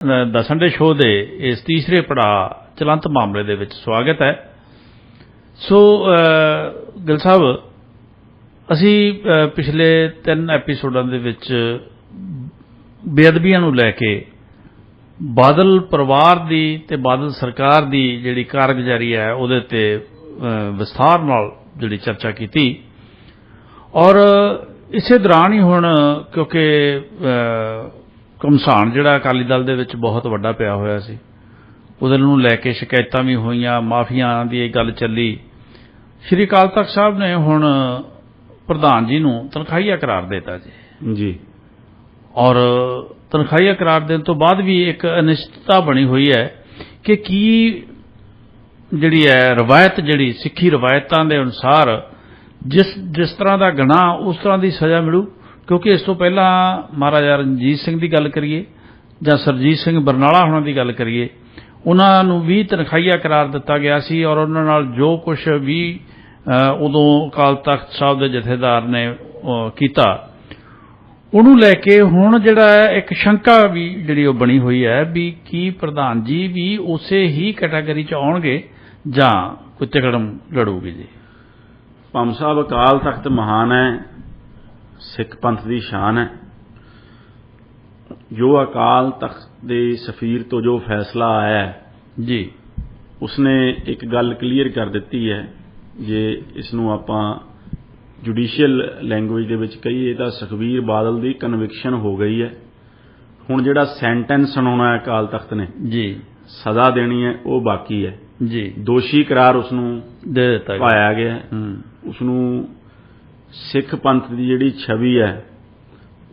ਦਾ Sunday show ਦੇ ਇਸ ਤੀਸਰੇ ਪੜਾਅ ਚਲੰਤ ਮਾਮਲੇ ਦੇ ਵਿੱਚ ਸਵਾਗਤ ਹੈ। ਸੋ ਅ, ਗਿਲ ਸਾਹਿਬ ਅਸੀਂ ਪਿਛਲੇ ਤਿੰਨ ਐਪੀਸੋਡਾਂ ਦੇ ਵਿੱਚ ਬੇਅਦਬੀਆਂ ਨੂੰ ਲੈ ਕੇ ਬਾਦਲ ਪਰਿਵਾਰ ਦੀ ਤੇ ਬਾਦਲ ਸਰਕਾਰ ਦੀ ਜਿਹੜੀ ਕਾਰਗੁਜ਼ਾਰੀ ਹੈ ਉਹਦੇ ਤੇ ਵਿਸਥਾਰ ਨਾਲ ਜਿਹੜੀ ਚਰਚਾ ਕੀਤੀ। ਔਰ ਇਸੇ ਦੌਰਾਨ ਹੀ ਹੁਣ ਕਿਉਂਕਿ ਘਮਸਾਨ ਜਿਹੜਾ ਅਕਾਲੀ ਦਲ ਦੇ ਵਿੱਚ ਬਹੁਤ ਵੱਡਾ ਪਿਆ ਹੋਇਆ ਸੀ। ਉਹਦੇ ਨੂੰ ਲੈ ਕੇ ਸ਼ਿਕਾਇਤਾਂ ਵੀ ਹੋਈਆਂ ਮਾਫੀਆਂ ਦੀ ਇਹ ਗੱਲ ਚੱਲੀ। ਸ਼੍ਰੀ ਅਕਾਲ ਤਖਤ ਸਾਹਿਬ ਨੇ ਹੁਣ ਪ੍ਰਧਾਨ ਜੀ ਨੂੰ ਤਨਖਾਹੀਆ ਕਰਾਰ ਦਿੱਤਾ ਜੀ। ਜੀ। ਔਰ ਤਨਖਾਹੀਆ ਕਰਾਰ ਦੇਣ ਤੋਂ ਬਾਅਦ ਵੀ ਇੱਕ ਅਨਿਸ਼ਚਿਤਤਾ ਬਣੀ ਹੋਈ ਹੈ ਕਿ ਕੀ ਜਿਹੜੀ ਹੈ ਰਵਾਇਤ ਜਿਹੜੀ ਸਿੱਖੀ ਰਵਾਇਤਾਂ ਦੇ ਅਨੁਸਾਰ ਜਿਸ ਜਿਸ ਤਰ੍ਹਾਂ ਦਾ ਗੁਨਾਹ ਉਸ ਤਰ੍ਹਾਂ ਦੀ ਸਜ਼ਾ ਮਿਲੂ। ਕਿਉਂਕਿ ਇਸ ਤੋਂ ਪਹਿਲਾਂ ਮਹਾਰਾਜਾ ਰਣਜੀਤ ਸਿੰਘ ਦੀ ਗੱਲ ਕਰੀਏ ਜਾਂ ਸਰਜੀਤ ਸਿੰਘ ਬਰਨਾਲਾ ਹੋਣਾ ਦੀ ਗੱਲ ਕਰੀਏ, ਉਹਨਾਂ ਨੂੰ ਵੀ ਤਨਖਾਹੀਆ ਕਰਾਰ ਦਿੱਤਾ ਗਿਆ ਸੀ ਔਰ ਉਹਨਾਂ ਨਾਲ ਜੋ ਕੁਝ ਵੀ ਉਦੋਂ ਅਕਾਲ ਤਖਤ ਸਾਹਿਬ ਦੇ ਜਥੇਦਾਰ ਨੇ ਕੀਤਾ, ਉਹਨੂੰ ਲੈ ਕੇ ਹੁਣ ਜਿਹੜਾ ਹੈ ਇੱਕ ਸ਼ੰਕਾ ਵੀ ਜਿਹੜੀ ਉਹ ਬਣੀ ਹੋਈ ਹੈ ਵੀ ਕੀ ਪ੍ਰਧਾਨ ਜੀ ਵੀ ਉਸੇ ਹੀ ਕੈਟਾਗਰੀ ਚ ਆਉਣਗੇ ਜਾਂ ਕੋਈ ਤਕੜਮ ਲੜੂਗੀ ਜੀ? ਪੰਮ ਸਾਹਿਬ, ਅਕਾਲ ਤਖਤ ਮਹਾਨ ਹੈ ਸਿੱਖ ਪੰਥ ਦੀ ਸ਼ਾਨ ਹੈ। ਜੋ ਅਕਾਲ ਤਖਤ ਦੇ ਸਫੀਰ ਤੋਂ ਜੋ ਫੈਸਲਾ ਆਇਆ ਜੀ। ਉਸਨੇ ਇੱਕ ਗੱਲ ਕਲੀਅਰ ਕਰ ਦਿੱਤੀ ਹੈ ਜੇ ਇਸ ਨੂੰ ਆਪਾਂ ਜੁਡੀਸ਼ੀਅਲ ਲੈਂਗੁਏਜ ਦੇ ਵਿੱਚ ਕਹੀਏ ਤਾਂ ਸੁਖਬੀਰ ਬਾਦਲ ਦੀ ਕਨਵਿਕਸ਼ਨ ਹੋ ਗਈ ਹੈ। ਹੁਣ ਜਿਹੜਾ ਸੈਂਟੈਂਸ ਸੁਣਾਉਣਾ ਹੈ ਅਕਾਲ ਤਖਤ ਨੇ ਜੀ। ਸਜ਼ਾ ਦੇਣੀ ਹੈ ਉਹ ਬਾਕੀ ਹੈ। ਜੀ। ਦੋਸ਼ੀ ਕਰਾਰ ਉਸ ਨੂੰ ਦੇ ਦਿੱਤਾ ਗਿਆ। ਪਾਇਆ ਗਿਆ ਉਸ ਨੂੰ ਸਿੱਖ ਪੰਥ ਦੀ ਜਿਹੜੀ ਛਵੀ ਹੈ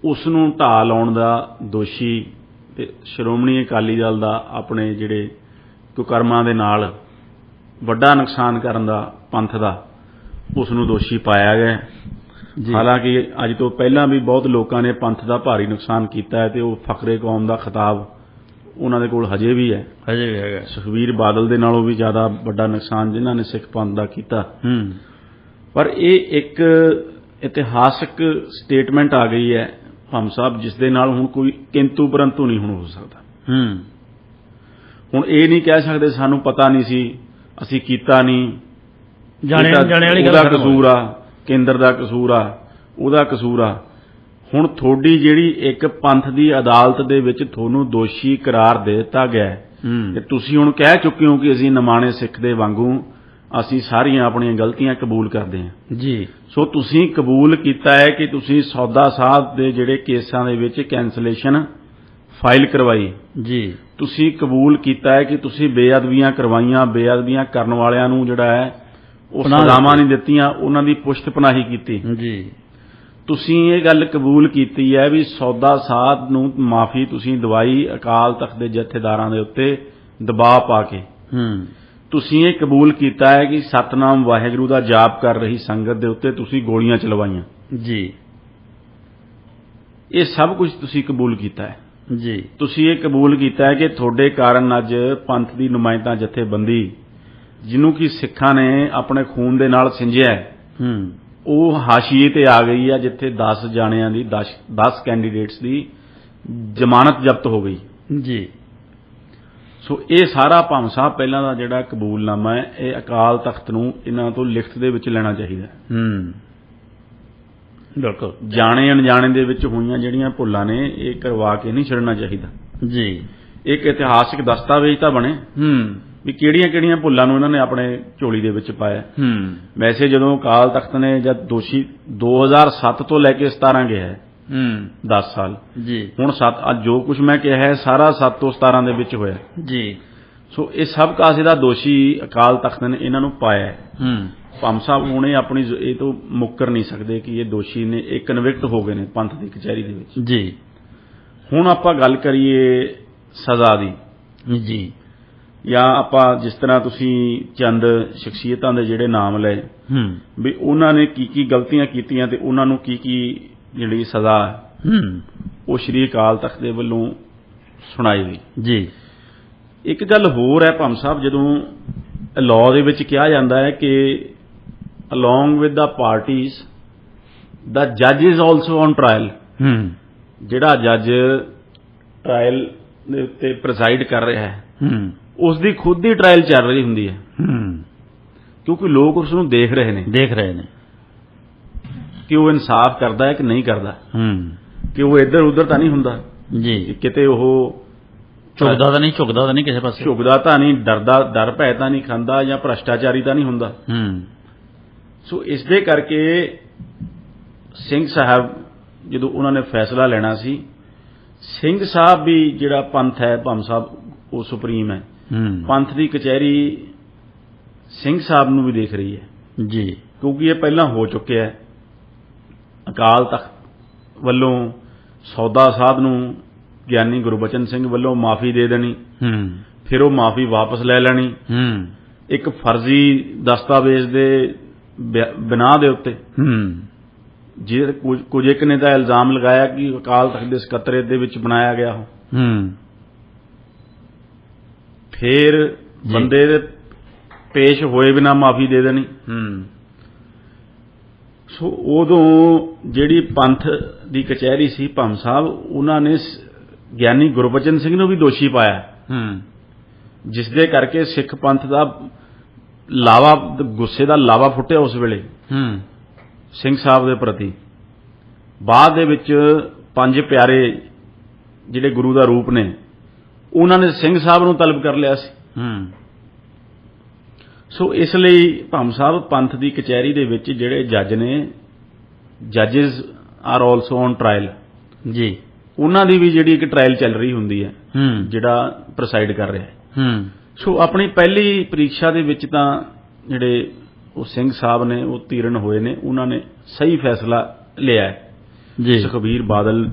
ਉਸ ਨੂੰ ਢਾਹ ਲਾਉਣ ਦਾ ਦੋਸ਼ੀ ਤੇ ਸ਼੍ਰੋਮਣੀ ਅਕਾਲੀ ਦਲ ਦਾ ਆਪਣੇ ਜਿਹੜੇ ਕੁਕਰਮਾਂ ਦੇ ਨਾਲ ਵੱਡਾ ਨੁਕਸਾਨ ਕਰਨ ਦਾ ਪੰਥ ਦਾ ਉਸ ਨੂੰ ਦੋਸ਼ੀ ਪਾਇਆ ਗਿਆ ਹਾਲਾਂਕਿ ਅੱਜ ਤੋਂ ਪਹਿਲਾਂ ਵੀ ਬਹੁਤ ਲੋਕਾਂ ਨੇ ਪੰਥ ਦਾ ਭਾਰੀ ਨੁਕਸਾਨ ਕੀਤਾ ਹੈ ਤੇ ਉਹ ਫਕਰੇ ਕੌਮ ਦਾ ਖਿਤਾਬ ਉਹਨਾਂ ਦੇ ਕੋਲ ਹਜੇ ਵੀ ਹੈ। ਹਜੇ ਵੀ ਹੈਗਾ। ਸੁਖਬੀਰ ਬਾਦਲ ਦੇ ਨਾਲੋਂ ਵੀ ਜ਼ਿਆਦਾ ਵੱਡਾ ਨੁਕਸਾਨ ਜਿਨ੍ਹਾਂ ਨੇ ਸਿੱਖ ਪੰਥ ਦਾ ਕੀਤਾ। ਹੂੰ। ਪਰ ਇਹ ਇੱਕ ਇਤਿਹਾਸਕ ਸਟੇਟਮੈਂਟ ਆ ਗਈ ਹੈ ਹਮ ਸਾਹਿਬ ਜਿਸ ਦੇ ਨਾਲ ਹੁਣ ਕੋਈ ਕਿੰਤੂ ਪਰੰਤੂ ਨਹੀਂ ਹੁਣ ਹੋ ਸਕਦਾ। ਹੂੰ। ਹੁਣ ਇਹ ਨਹੀਂ ਕਹਿ ਸਕਦੇ ਸਾਨੂੰ ਪਤਾ ਨਹੀਂ ਸੀ ਅਸੀਂ ਕੀਤਾ ਨਹੀਂ। ਜਾਣੇ ਜਾਣੇ ਵਾਲੀ ਗੱਲ ਉਹਦਾ ਕਸੂਰ ਆ ਕੇਂਦਰ ਦਾ ਕਸੂਰ ਆ ਉਹਦਾ ਕਸੂਰ ਆ। ਹੁਣ ਤੁਹਾਡੀ ਜਿਹੜੀ ਇੱਕ ਪੰਥ ਦੀ ਅਦਾਲਤ ਦੇ ਵਿੱਚ ਤੁਹਾਨੂੰ ਦੋਸ਼ੀ ਕਰਾਰ ਦੇ ਦਿੱਤਾ ਗਿਆ ਤੇ ਤੁਸੀਂ ਹੁਣ ਕਹਿ ਚੁੱਕੇ ਹੋ ਕਿ ਅਸੀਂ ਨਿਮਾਣੇ ਸਿੱਖ ਦੇ ਵਾਂਗੂ ਅਸੀਂ ਸਾਰੀਆਂ ਆਪਣੀਆਂ ਗਲਤੀਆਂ ਕਬੂਲ ਕਰਦੇ ਹਾਂ। ਜੀ। ਸੋ ਤੁਸੀਂ ਕਬੂਲ ਕੀਤਾ ਹੈ ਕਿ ਤੁਸੀਂ ਸੌਦਾ ਸਾਧ ਦੇ ਜਿਹੜੇ ਕੇਸਾਂ ਦੇ ਵਿੱਚ ਕੈਂਸਲੇਸ਼ਨ ਫਾਈਲ ਕਰਵਾਈ। ਜੀ। ਤੁਸੀਂ ਕਬੂਲ ਕੀਤਾ ਹੈ ਕਿ ਤੁਸੀਂ ਬੇਅਦਬੀਆਂ ਕਰਵਾਈਆਂ ਬੇਅਦਬੀਆਂ ਕਰਨ ਵਾਲਿਆਂ ਨੂੰ ਜਿਹੜਾ ਹੈ ਉਹ ਸਜ਼ਾਵਾਂ। ਨਹੀਂ ਦਿੱਤੀਆਂ ਉਹਨਾਂ ਦੀ ਪੁਸ਼ਤ ਪਨਾਹੀ ਕੀਤੀ। ਜੀ। ਤੁਸੀਂ ਇਹ ਗੱਲ ਕਬੂਲ ਕੀਤੀ ਹੈ ਵੀ ਸੌਦਾ ਸਾਧ ਨੂੰ ਮਾਫੀ ਤੁਸੀਂ ਦਵਾਈ ਅਕਾਲ ਤਖਤ ਦੇ ਜਥੇਦਾਰਾਂ ਦੇ ਉੱਤੇ ਦਬਾਅ ਪਾ ਕੇ। ਹੂੰ। ਤੁਸੀਂ ਇਹ ਕਬੂਲ ਕੀਤਾ ਹੈ ਕਿ ਸਤਨਾਮ ਵਾਹਿਗੁਰੂ ਦਾ ਜਾਪ ਕਰ ਰਹੀ ਸੰਗਤ ਦੇ ਉੱਤੇ ਤੁਸੀਂ ਗੋਲੀਆਂ ਚਲਵਾਈਆਂ। ਜੀ। ਇਹ ਸਭ ਕੁਝ ਤੁਸੀਂ ਕਬੂਲ ਕੀਤਾ ਹੈ। ਜੀ। ਤੁਸੀਂ ਇਹ ਕਬੂਲ ਕੀਤਾ ਹੈ ਕਿ ਤੁਹਾਡੇ ਕਾਰਨ ਅੱਜ ਪੰਥ ਦੀ ਨੁਮਾਇੰਦਾ ਜਥੇਬੰਦੀ ਜਿਹਨੂੰ ਕਿ ਸਿੱਖਾਂ ਨੇ ਆਪਣੇ ਖੂਨ ਦੇ ਨਾਲ ਸਿੰਜਿਆ ਹੈ ਹੂੰ। ਉਹ ਹਾਸ਼ੀਏ ਤੇ ਆ ਗਈ ਹੈ ਜਿੱਥੇ 10 ਜਾਣਿਆਂ ਦੀ 10 10 ਕੈਂਡੀਡੇਟਸ ਦੀ ਜ਼ਮਾਨਤ ਜ਼ਬਤ ਹੋ ਗਈ। ਜੀ। ਸੋ ਇਹ ਸਾਰਾ ਭਾਮ ਸਾਹਿਬ ਪਹਿਲਾਂ ਦਾ ਜਿਹੜਾ ਕਬੂਲਨਾਮਾ ਹੈ ਇਹ ਅਕਾਲ ਤਖਤ ਨੂੰ ਇਹਨਾਂ ਤੋਂ ਲਿਖਤ ਦੇ ਵਿੱਚ ਲੈਣਾ ਚਾਹੀਦਾ ਹੈ। ਬਿਲਕੁਲ। ਜਾਣੇ ਅਣਜਾਣੇ ਦੇ ਵਿੱਚ ਹੋਈਆਂ ਜਿਹੜੀਆਂ ਭੁੱਲਾਂ ਨੇ ਇਹ ਕਰਵਾ ਕੇ ਨਹੀਂ ਛੱਡਣਾ ਚਾਹੀਦਾ। ਜੀ। ਇੱਕ ਇਤਿਹਾਸਕ ਦਸਤਾਵੇਜ਼ ਤਾਂ ਬਣੇ ਹੂੰ। ਵੀ ਕਿਹੜੀਆਂ-ਕਿਹੜੀਆਂ ਭੁੱਲਾਂ ਨੂੰ ਇਹਨਾਂ ਨੇ ਆਪਣੇ ਝੋਲੀ ਦੇ ਵਿੱਚ ਪਾਇਆ। ਹੂੰ। ਵੈਸੇ ਜਦੋਂ ਅਕਾਲ ਤਖਤ ਨੇ ਜਦ ਦੋਸ਼ੀ 2007 ਤੋਂ ਲੈ ਕੇ 17 ਗਿਆ ਹੈ ਹੂੰ 10 ਸਾਲ। ਜੀ। ਹੁਣ 7 ਅੱਜ ਜੋ ਕੁਝ ਮੈਂ ਕਿਹਾ ਹੈ ਸਾਰਾ 7 ਤੋਂ 17 ਦੇ ਵਿੱਚ ਹੋਇਆ। ਜੀ। ਸੋ ਇਹ ਸਭ ਕਾਸੇ ਦਾ ਦੋਸ਼ੀ ਅਕਾਲ ਤਖਤ ਨੇ ਇਹਨਾਂ ਨੂੰ ਪਾਇਆ ਹੈ। ਪੰਮ ਸਾਹਿਬ ਹੁਣ ਆਪਣੀ ਇਹ ਤੋਂ ਮੁੱਕਰ ਨਹੀਂ ਸਕਦੇ ਕਿ ਇਹ ਦੋਸ਼ੀ ਨੇ ਇਹ ਕਨਵਿਕਟ ਹੋ ਗਏ ਨੇ ਪੰਥ ਦੀ ਕਚਹਿਰੀ ਦੇ ਵਿੱਚ। ਜੀ। ਹੁਣ ਆਪਾਂ ਗੱਲ ਕਰੀਏ ਸਜ਼ਾ ਦੀ। ਜੀ। ਜਾਂ ਆਪਾਂ ਜਿਸ ਤਰ੍ਹਾਂ ਤੁਸੀਂ ਚੰਦ ਸ਼ਖਸੀਅਤਾਂ ਦੇ ਜਿਹੜੇ ਨਾਮ ਲਏ ਹੂੰ। ਵੀ ਉਹਨਾਂ ਨੇ ਕੀ ਕੀ ਗਲਤੀਆਂ ਕੀਤੀਆਂ ਤੇ ਉਹਨਾਂ ਨੂੰ ਕੀ ਕੀ ਜਿਹੜੀ ਸਜ਼ਾ ਉਹ ਸ਼੍ਰੀ ਅਕਾਲ ਤਖਤ ਦੇ ਵੱਲੋਂ ਸੁਣਾਈ ਗਈ। ਜੀ। ਇੱਕ ਗੱਲ ਹੋਰ ਹੈ ਭੰਮ ਸਾਹਿਬ ਜਦੋਂ ਲਾਅ ਦੇ ਵਿੱਚ ਕਿਹਾ ਜਾਂਦਾ ਹੈ ਕਿ along with the parties the judge is also on trial. ਹੂੰ। ਜਿਹੜਾ ਜੱਜ ਟ੍ਰਾਇਲ ਦੇ ਉੱਤੇ ਪ੍ਰੈਜ਼ਾਈਡ ਕਰ ਰਿਹਾ ਹੈ ਹੂੰ। ਉਸ ਦੀ ਖੁਦ ਦੀ ਟ੍ਰਾਇਲ ਚੱਲ ਰਹੀ ਹੁੰਦੀ ਹੈ। ਹੂੰ। ਕਿਉਂਕਿ ਲੋਕ ਉਸ ਨੂੰ ਦੇਖ ਰਹੇ ਨੇ। ਦੇਖ ਰਹੇ ਨੇ। ਕਿ ਉਹ ਇਨਸਾਫ ਕਰਦਾ ਹੈ ਕਿ ਨਹੀਂ ਕਰਦਾ? ਹੂੰ। ਕਿ ਉਹ ਇੱਧਰ ਉੱਧਰ ਤਾਂ ਨਹੀਂ ਹੁੰਦਾ? ਜੀ। ਕਿਤੇ ਉਹ ਝੁਕਦਾ ਤਾਂ ਨਹੀਂ ਝੁਕਦਾ ਤਾਂ ਨਹੀਂ ਕਿਸੇ ਪਾਸੇ? ਝੁਕਦਾ ਤਾਂ ਨਹੀਂ ਡਰਦਾ ਡਰ ਭੈ ਤਾਂ ਨਹੀਂ ਖਾਂਦਾ ਜਾਂ ਭ੍ਰਸ਼ਟਾਚਾਰੀ ਤਾਂ ਨਹੀਂ ਹੁੰਦਾ? ਹੂੰ। ਸੋ ਇਸ ਦੇ ਕਰਕੇ ਸਿੰਘ ਸਾਹਿਬ ਜਦੋਂ ਉਹਨਾਂ ਨੇ ਫੈਸਲਾ ਲੈਣਾ ਸੀ ਸਿੰਘ ਸਾਹਿਬ ਵੀ ਜਿਹੜਾ ਪੰਥ ਹੈ ਭੰਮ ਸਾਹਿਬ ਉਹ ਸੁਪਰੀਮ ਹੈ। ਹੂੰ। ਪੰਥ ਦੀ ਕਚਹਿਰੀ ਸਿੰਘ ਸਾਹਿਬ ਨੂੰ ਵੀ ਦੇਖ ਰਹੀ ਹੈ। ਜੀ। ਕਿਉਂਕਿ ਇਹ ਪਹਿਲਾਂ ਹੋ ਚੁੱਕਿਆ ਹੈ। ਅਕਾਲ ਤਖਤ ਵੱਲੋਂ ਸੌਦਾ ਸਾਹਿਬ ਨੂੰ ਗਿਆਨੀ ਗੁਰਬਚਨ ਸਿੰਘ ਵੱਲੋਂ ਮਾਫੀ ਦੇ ਦੇਣੀ ਹੂੰ। ਫਿਰ ਉਹ ਮਾਫੀ ਵਾਪਸ ਲੈ ਲੈਣੀ। ਹੂੰ। ਇੱਕ ਫਰਜ਼ੀ ਦਸਤਾਵੇਜ਼ ਦੇ ਬਿ- ਬਿਨਾਹ ਦੇ ਉੱਤੇ। ਹੂੰ। ਜੇ ਕੁਝ ਇੱਕ ਨੇ ਤਾਂ ਇਲਜ਼ਾਮ ਲਗਾਇਆ ਕਿ ਅਕਾਲ ਤਖਤ ਦੇ ਸਕੱਤਰੇਤ ਦੇ ਵਿੱਚ ਬਣਾਇਆ ਗਿਆ ਉਹ। ਹੂੰ। ਫਿਰ। ਬੰਦੇ ਦੇ ਪੇਸ਼ ਹੋਏ ਬਿਨਾ ਮਾਫੀ ਦੇ ਦੇਣੀ। ਹੂੰ। ਸੋ ਉਦੋਂ ਜਿਹੜੀ ਪੰਥ ਦੀ ਕਚਹਿਰੀ ਸੀ ਭੰਮ ਸਾਹਿਬ ਉਹਨਾਂ ਨੇ ਗਿਆਨੀ ਗੁਰਬਚਨ ਸਿੰਘ ਨੂੰ ਵੀ ਦੋਸ਼ੀ ਪਾਇਆ। ਹੂੰ। ਜਿਸ ਦੇ ਕਰਕੇ ਸਿੱਖ ਪੰਥ ਦਾ ਲਾਵਾ ਗੁੱਸੇ ਦਾ ਲਾਵਾ ਫੁੱਟਿਆ ਉਸ ਵੇਲੇ। ਹੂੰ। ਸਿੰਘ ਸਾਹਿਬ ਦੇ ਪ੍ਰਤੀ। ਬਾਅਦ ਦੇ ਵਿੱਚ ਪੰਜ ਪਿਆਰੇ ਜਿਹੜੇ ਗੁਰੂ ਦਾ ਰੂਪ ਨੇ ਉਹਨਾਂ ਨੇ ਸਿੰਘ ਸਾਹਿਬ ਨੂੰ ਤਲਬ ਕਰ ਲਿਆ ਸੀ। ਹੂੰ। ਸੋ ਇਸ ਲਈ ਭੰਮ ਸਾਹਿਬ ਪੰਥ ਦੀ ਕਚਹਿਰੀ ਦੇ ਵਿੱਚ ਜਿਹੜੇ ਜੱਜ ਨੇ ਜੱਜਸ ਆਰ ਆਲਸੋ ਔਨ ਟ੍ਰਾਇਲ ਜੀ। ਉਹਨਾਂ ਦੀ ਵੀ ਜਿਹੜੀ ਇੱਕ ਟ੍ਰਾਇਲ ਚੱਲ ਰਹੀ ਹੁੰਦੀ ਹੈ ਜਿਹੜਾ ਪ੍ਰੈਸਾਈਡ ਕਰ ਰਿਹਾ ਹੈ। ਹੂੰ। ਸੋ ਆਪਣੀ ਪਹਿਲੀ ਪ੍ਰੀਖਿਆ ਦੇ ਵਿੱਚ ਤਾਂ ਜਿਹੜੇ ਉਹ ਸਿੰਘ ਸਾਹਿਬ ਨੇ ਉਹ ਤੀਰਨ ਹੋਏ ਨੇ ਉਹਨਾਂ ਨੇ ਸਹੀ ਫੈਸਲਾ ਲਿਆ ਜੀ। ਸੁਖਬੀਰ ਬਾਦਲ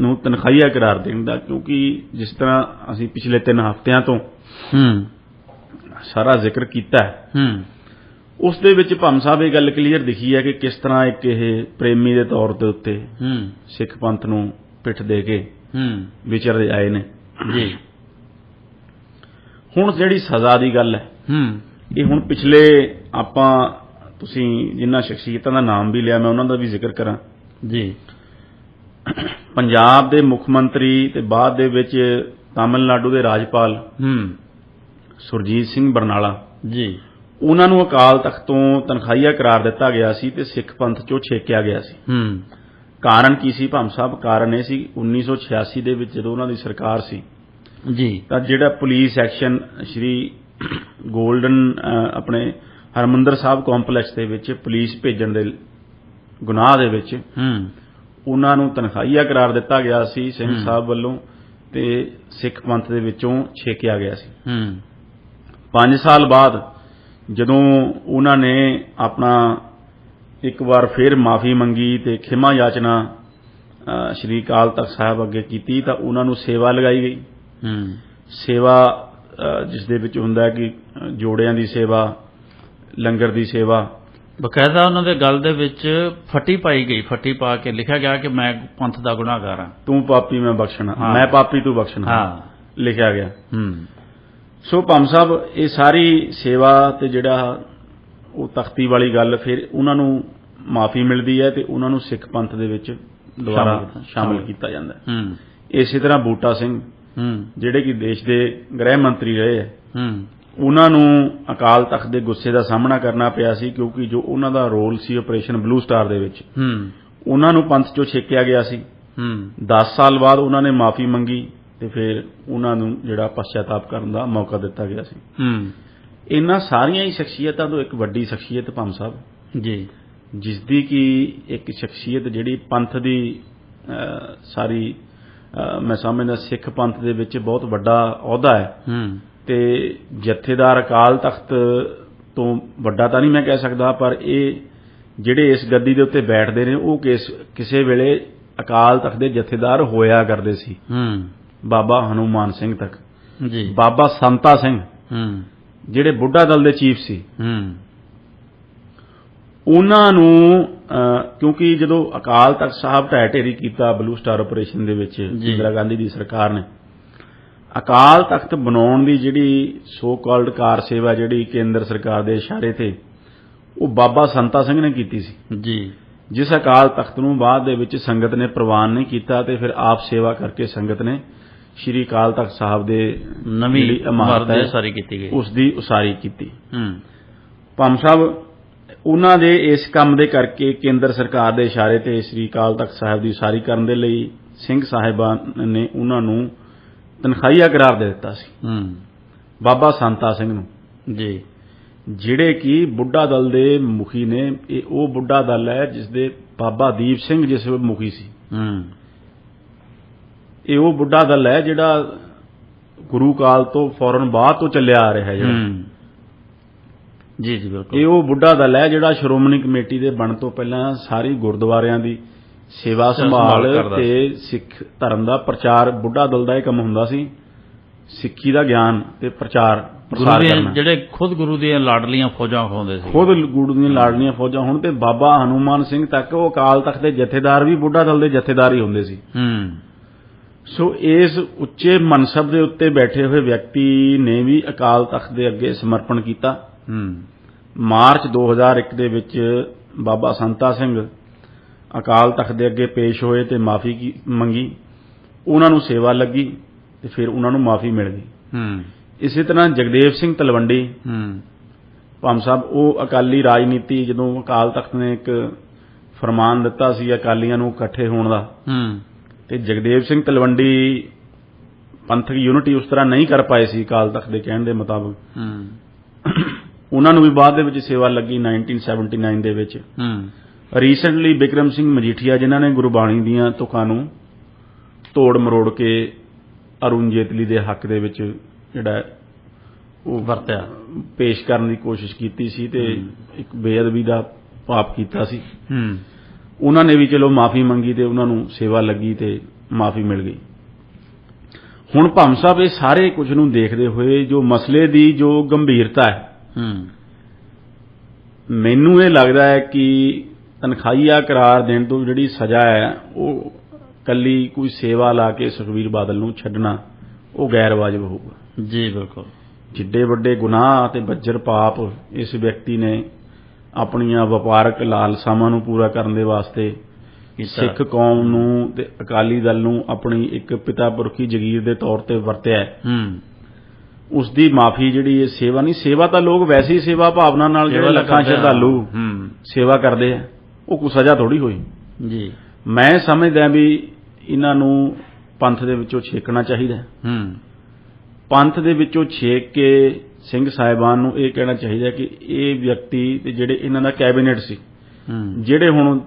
ਨੂੰ ਤਨਖਾਹੀਆ ਕਰਾਰ ਦੇਣ ਦਾ ਕਿਉਂਕਿ ਜਿਸ ਤਰ੍ਹਾਂ ਅਸੀਂ ਪਿਛਲੇ 3 ਹਫ਼ਤਿਆਂ ਤੋਂ ਹੂੰ। ਸਾਰਾ ਜ਼ਿਕਰ ਕੀਤਾ ਹੈ। ਉਸ ਦੇ ਵਿੱਚ ਭੰਮ ਸਾਹਿਬ ਇਹ ਗੱਲ ਕਲੀਅਰ ਦਿਖੀ ਹੈ ਕਿ ਕਿਸ ਤਰ੍ਹਾਂ ਇੱਕ ਇਹ ਪ੍ਰੇਮੀ ਦੇ ਤੌਰ ਦੇ ਉੱਤੇ ਹੂੰ। ਸਿੱਖ ਪੰਥ ਨੂੰ ਪਿੱਠ ਦੇ ਕੇ ਹੂੰ। ਵਿਚਰ ਆਏ ਨੇ। ਜੀ। ਹੁਣ ਜਿਹੜੀ ਸਜ਼ਾ ਦੀ ਗੱਲ ਹੈ ਹੂੰ। ਇਹ ਹੁਣ ਪਿਛਲੇ ਆਪਾਂ ਤੁਸੀਂ ਜਿਨ੍ਹਾਂ ਸ਼ਖਸੀਅਤਾਂ ਦਾ ਨਾਮ ਵੀ ਲਿਆ ਮੈਂ ਉਹਨਾਂ ਦਾ ਵੀ ਜ਼ਿਕਰ ਕਰਾਂ। ਜੀ। ਪੰਜਾਬ ਦੇ ਮੁੱਖ ਮੰਤਰੀ ਤੇ ਬਾਅਦ ਦੇ ਵਿੱਚ ਤਾਮਿਲਨਾਡੂ ਦੇ ਰਾਜਪਾਲ ਹੂੰ। ਸੁਰਜੀਤ ਸਿੰਘ ਬਰਨਾਲਾ। ਜੀ। ਉਹਨਾਂ ਨੂੰ ਅਕਾਲ ਤਖਤ ਤੋਂ ਤਨਖਾਹੀਆ ਕਰਾਰ ਦਿੱਤਾ ਗਿਆ ਸੀ ਤੇ ਸਿੱਖ ਪੰਥ ਚੋਂ ਛੇਕਿਆ ਗਿਆ ਸੀ। ਹੂੰ। ਕਾਰਨ ਕੀ ਸੀ? ਭੰਮ ਸਾਹਿਬ ਕਾਰਨ ਇਹ ਸੀ 1986 ਦੇ ਵਿੱਚ ਜਦੋਂ ਉਹਨਾਂ ਦੀ ਸਰਕਾਰ ਸੀ। ਜੀ। ਤਾਂ ਜਿਹੜਾ ਪੁਲਿਸ ਐਕਸ਼ਨ ਸ਼੍ਰੀ 골ਡਨ ਅ, ਆਪਣੇ ਹਰਮੰਦਰ ਸਾਹਿਬ ਕੰਪਲੈਕਸ ਦੇ ਵਿੱਚ ਪੁਲਿਸ ਭੇਜਣ ਦੇ ਗੁਨਾਹ ਦੇ ਵਿੱਚ ਹੂੰ। ਉਹਨਾਂ ਨੂੰ ਤਨਖਾਹੀਆ ਕਰਾਰ ਦਿੱਤਾ ਗਿਆ ਸੀ ਸਿੰਘ। ਸਾਹਿਬ ਵੱਲੋਂ ਤੇ ਸਿੱਖ ਪੰਥ ਦੇ ਵਿੱਚੋਂ ਛੇਕਿਆ ਗਿਆ ਸੀ। ਹੂੰ। 5 ਸਾਲ ਬਾਅਦ ਜਦੋਂ ਉਹਨਾਂ ਨੇ ਆਪਣਾ ਇੱਕ ਵਾਰ ਫਿਰ ਮਾਫੀ ਮੰਗੀ ਤੇ ਖਿਮਾ ਯਾਚਨਾ ਸ਼੍ਰੀ ਅਕਾਲ ਤਖਤ ਸਾਹਿਬ ਅੱਗੇ ਕੀਤੀ ਤਾਂ ਉਹਨਾਂ ਨੂੰ ਸੇਵਾ ਲਗਾਈ ਗਈ। ਹੂੰ। ਸੇਵਾ ਜਿਸ ਦੇ ਵਿੱਚ ਹੁੰਦਾ ਕਿ ਜੋੜਿਆਂ ਦੀ ਸੇਵਾ ਲੰਗਰ ਦੀ ਸੇਵਾ। ਬਕਾਇਦਾ ਉਹਨਾਂ ਦੇ ਗੱਲ ਦੇ ਵਿੱਚ ਫੱਟੀ ਪਾਈ ਗਈ ਫੱਟੀ ਪਾ ਕੇ ਲਿਖਿਆ ਗਿਆ ਕਿ ਮੈਂ ਪੰਥ ਦਾ ਗੁਨਾਹਗਾਰ ਹਾਂ। ਤੂੰ ਪਾਪੀ ਮੈਂ ਬਖਸ਼ਣਾ। ਮੈਂ ਪਾਪੀ ਤੂੰ ਬਖਸ਼ਣਾ ਹਾਂ। ਲਿਖਿਆ ਗਿਆ। ਹੂੰ। ਸੋ ਭੰਮ ਸਾਹਿਬ ਇਹ ਸਾਰੀ ਸੇਵਾ ਤੇ ਜਿਹੜਾ ਉਹ ਤਖਤੀ ਵਾਲੀ ਗੱਲ ਫਿਰ ਉਹਨਾਂ ਨੂੰ ਮਾਫੀ ਮਿਲਦੀ ਹੈ ਤੇ ਉਹਨਾਂ ਨੂੰ ਸਿੱਖ ਪੰਥ ਦੇ ਵਿੱਚ ਦੁਬਾਰਾ ਸ਼ਾਮਿਲ ਕੀਤਾ- ਜਾਂਦਾ ਹੈ। ਹੂੰ। ਇਸੇ ਤਰ੍ਹਾਂ ਬੂਟਾ ਸਿੰਘ ਹੂੰ। ਜਿਹੜੇ ਕਿ ਦੇਸ਼ ਦੇ ਗ੍ਰਹਿ ਮੰਤਰੀ ਰਹੇ ਹੈ। ਹੂੰ। ਉਹਨਾਂ ਨੂੰ ਅਕਾਲ ਤਖਤ ਦੇ ਗੁੱਸੇ ਦਾ ਸਾਹਮਣਾ ਕਰਨਾ ਪਿਆ ਸੀ ਕਿਉਂਕਿ ਜੋ ਉਹਨਾਂ ਦਾ ਰੋਲ ਸੀ ਆਪਰੇਸ਼ਨ ਬਲੂ ਸਟਾਰ ਦੇ ਵਿੱਚ ਹੂੰ। ਉਹਨਾਂ ਨੂੰ ਪੰਥ ਚੋਂ ਛੇਕਿਆ ਗਿਆ ਸੀ। ਹੂੰ। 10 ਸਾਲ ਬਾਅਦ ਉਹਨਾਂ ਨੇ ਮਾਫੀ ਮੰਗੀ। ਤੇ ਫਿਰ ਉਹਨਾਂ ਨੂੰ ਜਿਹੜਾ ਪਛਤਾਤਾਪ ਕਰਨ ਦਾ ਮੌਕਾ ਦਿੱਤਾ ਗਿਆ ਸੀ। ਹੂੰ। ਇਹਨਾਂ ਸਾਰੀਆਂ ਹੀ ਸ਼ਖਸੀਅਤਾਂ ਤੋਂ ਇੱਕ ਵੱਡੀ ਸ਼ਖਸੀਅਤ ਭੰਮ ਸਾਹਿਬ। ਜੀ। ਜਿਸ ਦੀ ਕਿ ਇੱਕ ਸ਼ਖਸੀਅਤ ਜਿਹੜੀ ਪੰਥ ਦੀ ਸਾਰੀ ਮੈਂ ਸਮਝਦਾ ਸਿੱਖ ਪੰਥ ਦੇ ਵਿੱਚ ਬਹੁਤ ਵੱਡਾ ਅਹੁਦਾ ਹੈ। ਹੂੰ। ਤੇ ਜਥੇਦਾਰ ਅਕਾਲ ਤਖਤ ਤੋਂ ਵੱਡਾ ਤਾਂ ਨਹੀਂ ਮੈਂ ਕਹਿ ਸਕਦਾ ਪਰ ਇਹ ਜਿਹੜੇ ਇਸ ਗੱਦੀ ਦੇ ਉੱਤੇ ਬੈਠਦੇ ਨੇ ਉਹ ਕਿਸ ਕਿਸੇ ਵੇਲੇ ਅਕਾਲ ਤਖਤ ਦੇ ਜਥੇਦਾਰ ਹੋਇਆ ਕਰਦੇ ਸੀ। ਹੂੰ। ਬਾਬਾ ਹਨੂਮਾਨ ਸਿੰਘ ਤੱਕ। ਜੀ। ਬਾਬਾ ਸੰਤਾ ਸਿੰਘ ਹੂੰ। ਜਿਹੜੇ ਬੁੱਢਾ ਦਲ ਦੇ ਚੀਫ ਸੀ। ਹੂੰ। ਉਹਨਾਂ ਨੂੰ ਕਿਉਂਕਿ ਜਦੋਂ ਅਕਾਲ ਤਖਤ ਸਾਹਿਬ ਢਹਿ ਢੇਰੀ ਕੀਤਾ ਬਲੂ ਸਟਾਰ ਆਪਰੇਸ਼ਨ ਦੇ ਵਿੱਚ ਇੰਦਰਾ ਗਾਂਧੀ ਦੀ ਸਰਕਾਰ ਨੇ ਅਕਾਲ ਤਖਤ ਬਣਾਉਣ ਦੀ ਜਿਹੜੀ ਸੋ ਕਾਲਡ ਕਾਰ ਸੇਵਾ ਜਿਹੜੀ ਕੇਂਦਰ ਸਰਕਾਰ ਦੇ ਇਸ਼ਾਰੇ ਤੇ ਉਹ ਬਾਬਾ ਸੰਤਾ ਸਿੰਘ ਨੇ ਕੀਤੀ ਸੀ। ਜੀ। ਜਿਸ ਅਕਾਲ ਤਖਤ ਨੂੰ ਬਾਅਦ ਦੇ ਵਿੱਚ ਸੰਗਤ ਨੇ ਪ੍ਰਵਾਨ ਨਹੀਂ ਕੀਤਾ ਤੇ ਫਿਰ ਆਪ ਸੇਵਾ ਕਰਕੇ ਸੰਗਤ ਨੇ ਸ਼੍ਰੀ ਅਕਾਲ ਤਖਤ ਸਾਹਿਬ ਦੇ ਨਵੀਂ ਇਮਾਰਤ ਹੈ, ਸਾਰੀ ਕੀਤੀ ਗਈ। ਉਸ ਦੀ ਉਸਾਰੀ ਕੀਤੀ। ਹੂੰ। ਭਾਮ ਸਾਹਿਬ ਉਹਨਾਂ ਦੇ ਇਸ ਕੰਮ ਦੇ ਕਰਕੇ ਕੇਂਦਰ ਸਰਕਾਰ ਦੇ ਇਸ਼ਾਰੇ ਤੇ ਸ਼੍ਰੀ ਅਕਾਲ ਤਖਤ ਸਾਹਿਬ ਦੀ ਉਸਾਰੀ ਕਰਨ ਦੇ ਲਈ ਸਿੰਘ ਸਾਹਿਬਾਨ ਨੇ ਉਹਨਾਂ ਨੂੰ ਤਨਖਾਹੀਆ ਕਰਾਰ ਦੇ ਦਿੱਤਾ ਸੀ। ਹੂੰ। ਬਾਬਾ ਸੰਤਾ ਸਿੰਘ ਨੂੰ। ਜੀ। ਜਿਹੜੇ ਕਿ ਬੁੱਢਾ ਦਲ ਦੇ ਮੁਖੀ ਨੇ ਇਹ ਉਹ ਬੁੱਢਾ ਦਲ ਹੈ ਜਿਸ ਦੇ ਬਾਬਾ ਦੀਪ ਸਿੰਘ ਜਿਸ ਮੁਖੀ ਸੀ। ਹੂੰ। ਇਹ ਉਹ ਬੁੱਢਾ ਦਲ ਹੈ ਜਿਹੜਾ ਗੁਰੂ ਕਾਲ ਤੋਂ ਫੌਰਨ ਬਾਅਦ ਤੋਂ ਚੱਲਿਆ ਆ ਰਿਹਾ ਹੈ ਜਿਹੜਾ। ਜੀ ਜੀ ਬਿਲਕੁਲ। ਇਹ ਉਹ ਬੁੱਢਾ ਦਲ ਹੈ ਜਿਹੜਾ ਸ਼੍ਰੋਮਣੀ ਕਮੇਟੀ ਦੇ ਬਣ ਤੋਂ ਪਹਿਲਾਂ ਸਾਰੀ ਗੁਰਦੁਆਰਿਆਂ ਦੀ ਸੇਵਾ ਸੰਭਾਲ ਤੇ ਸਿੱਖ ਧਰਮ ਦਾ ਪ੍ਰਚਾਰ ਬੁੱਢਾ ਦਲ ਦਾ ਇਹ ਕੰਮ ਹੁੰਦਾ ਸੀ। ਸਿੱਖੀ ਦਾ ਗਿਆਨ ਤੇ ਪ੍ਰਚਾਰ ਪ੍ਰਸਾਰ ਕਰਨਾ। ਜਿਹੜੇ ਖੁਦ ਗੁਰੂ ਦੀਆਂ ਲਾਡਲੀਆਂ ਫੌਜਾਂ ਖਾਉਂਦੇ ਸੀ। ਖੁਦ ਗੁਰੂ ਦੀਆਂ ਲਾਡਲੀਆਂ ਫੌਜਾਂ ਹੁਣ ਤੇ ਬਾਬਾ ਹਨੂਮਾਨ ਸਿੰਘ ਤੱਕ ਉਹ ਅਕਾਲ ਤਖਤ ਦੇ ਜਥੇਦਾਰ ਵੀ ਬੁੱਢਾ ਦਲ ਦੇ ਜਥੇਦਾਰ ਹੀ ਹੁੰਦੇ ਸੀ। ਹੂੰ। ਸੋ ਇਸ ਉੱਚੇ ਮਨਸਬ ਦੇ ਉੱਤੇ ਬੈਠੇ ਹੋਏ ਵਿਅਕਤੀ ਨੇ ਵੀ ਅਕਾਲ ਤਖਤ ਦੇ ਅੱਗੇ ਸਮਰਪਣ ਕੀਤਾ। ਹੂੰ। ਮਾਰਚ 2001 ਦੇ ਵਿੱਚ ਬਾਬਾ ਸੰਤਾ ਸਿੰਘ ਅਕਾਲ ਤਖਤ ਦੇ ਅੱਗੇ ਪੇਸ਼ ਹੋਏ ਤੇ ਮਾਫੀ ਮੰਗੀ। ਉਹਨਾਂ ਨੂੰ ਸੇਵਾ ਲੱਗੀ ਤੇ ਫਿਰ ਉਹਨਾਂ ਨੂੰ ਮਾਫੀ ਮਿਲ ਗਈ। ਹੂੰ। ਇਸੇ ਤਰ੍ਹਾਂ ਜਗਦੇਵ ਸਿੰਘ ਤਲਵੰਡੀ ਹੂੰ। ਭਾਮ ਸਾਹਿਬ ਉਹ ਅਕਾਲੀ ਰਾਜਨੀਤੀ ਜਦੋਂ ਅਕਾਲ ਤਖਤ ਨੇ ਇੱਕ ਫਰਮਾਨ ਦਿੱਤਾ ਸੀ ਅਕਾਲੀਆਂ ਨੂੰ ਇਕੱਠੇ ਹੋਣ ਦਾ ਹੂੰ। ਤੇ ਜਗਦੇਵ ਸਿੰਘ ਤਲਵੰਡੀ ਪੰਥਕ ਯੂਨਿਟੀ ਉਸ ਤਰ੍ਹਾਂ ਨਹੀਂ ਕਰ ਪਾਏ ਸੀ ਅਕਾਲ ਤਖਤ ਦੇ ਕਹਿਣ ਦੇ ਮੁਤਾਬਕ। ਹੂੰ। ਉਹਨਾਂ ਨੂੰ ਵੀ ਬਾਅਦ ਦੇ ਵਿੱਚ ਸੇਵਾ ਲੱਗੀ 1979 ਦੇ ਵਿੱਚ। ਹੂੰ। ਰੀਸੈਂਟਲੀ ਬਿਕਰਮ ਸਿੰਘ ਮਜੀਠੀਆ ਜਿਨ੍ਹਾਂ ਨੇ ਗੁਰਬਾਣੀ ਦੀਆਂ ਤੁਕਾਂ ਨੂੰ ਤੋੜ ਮਰੋੜ ਕੇ ਅਰੁਣ ਜੇਤਲੀ ਦੇ ਹੱਕ ਦੇ ਵਿੱਚ ਜਿਹੜਾ ਉਹ ਵਰਤਿਆ। ਪੇਸ਼ ਕਰਨ ਦੀ ਕੋਸ਼ਿਸ਼ ਕੀਤੀ ਸੀ ਤੇ ਇੱਕ ਬੇਅਦਬੀ ਦਾ ਪਾਪ ਕੀਤਾ ਸੀ। ਹੂੰ। ਉਹਨਾਂ ਨੇ ਵੀ ਚਲੋ ਮਾਫੀ ਮੰਗੀ ਤੇ ਉਹਨਾਂ ਨੂੰ ਸੇਵਾ ਲੱਗੀ ਤੇ ਮਾਫੀ ਮਿਲ ਗਈ। ਹੁਣ ਭੰਮ ਸਾਹਿਬ ਇਹ ਸਾਰੇ ਕੁਝ ਨੂੰ ਦੇਖਦੇ ਹੋਏ ਜੋ ਮਸਲੇ ਦੀ ਜੋ ਗੰਭੀਰਤਾ ਹੈ ਮੈਨੂੰ ਇਹ ਲੱਗਦਾ ਹੈ ਕਿ ਤਨਖਾਹੀਆ ਕਰਾਰ ਦੇਣ ਤੋਂ ਜਿਹੜੀ ਸਜ਼ਾ ਹੈ ਉਹ ਕੱਲੀ ਕੋਈ ਸੇਵਾ ਲਾ ਕੇ ਸੁਖਵੀਰ ਬਾਦਲ ਨੂੰ ਛੱਡਣਾ ਉਹ ਗੈਰ ਵਾਜਬ ਹੋਊਗਾ। ਜੀ ਬਿਲਕੁਲ। ਜਿੱਡੇ ਵੱਡੇ ਗੁਨਾਹ ਤੇ ਬੱਜਰ ਪਾਪ ਇਸ ਵਿਅਕਤੀ ਨੇ ਆਪਣੀਆਂ ਵਪਾਰਕ ਲਾਲਸਾਵਾਂ ਨੂੰ ਪੂਰਾ ਕਰਨ ਦੇ ਵਾਸਤੇ ਸਿੱਖ ਕੌਮ ਨੂੰ ਤੇ ਅਕਾਲੀ ਦਲ ਨੂੰ ਆਪਣੀ ਇੱਕ ਪਿਤਾ ਪੁਰਖੀ ਜਗੀਰ ਦੇ ਤੌਰ ਤੇ ਵਰਤਿਆ ਹੈ। ਹੂੰ। ਉਸ ਦੀ ਮਾਫੀ ਜਿਹੜੀ ਇਹ ਸੇਵਾ ਨਹੀਂ ਸੇਵਾ ਤਾਂ ਲੋਕ ਵੈਸੇ ਹੀ ਸੇਵਾ ਭਾਵਨਾ ਨਾਲ ਜਿਹੜੇ ਲੱਖਾਂ। ਸ਼ਰਧਾਲੂ ਹੂੰ। ਸੇਵਾ ਕਰਦੇ ਆ ਉਹ ਕੋਈ ਸਜ਼ਾ ਥੋੜੀ ਹੋਈ। ਜੀ। ਮੈਂ ਸਮਝਦਾ ਵੀ ਇਹਨਾਂ ਨੂੰ ਪੰਥ ਦੇ ਵਿੱਚੋਂ ਛੇਕਣਾ ਚਾਹੀਦਾ। ਹੂੰ। ਪੰਥ ਦੇ ਵਿੱਚੋਂ ਛੇਕ ਕੇ ਸਿੰਘ ਸਾਹਿਬਾਨ ਨੂੰ ਇਹ ਕਹਿਣਾ ਚਾਹੀਦਾ ਕਿ ਇਹ ਵਿਅਕਤੀ ਤੇ ਜਿਹੜੇ ਇਹਨਾਂ ਦਾ ਕੈਬਨਿਟ ਸੀ ਹੂੰ। ਜਿਹੜੇ ਹੁਣ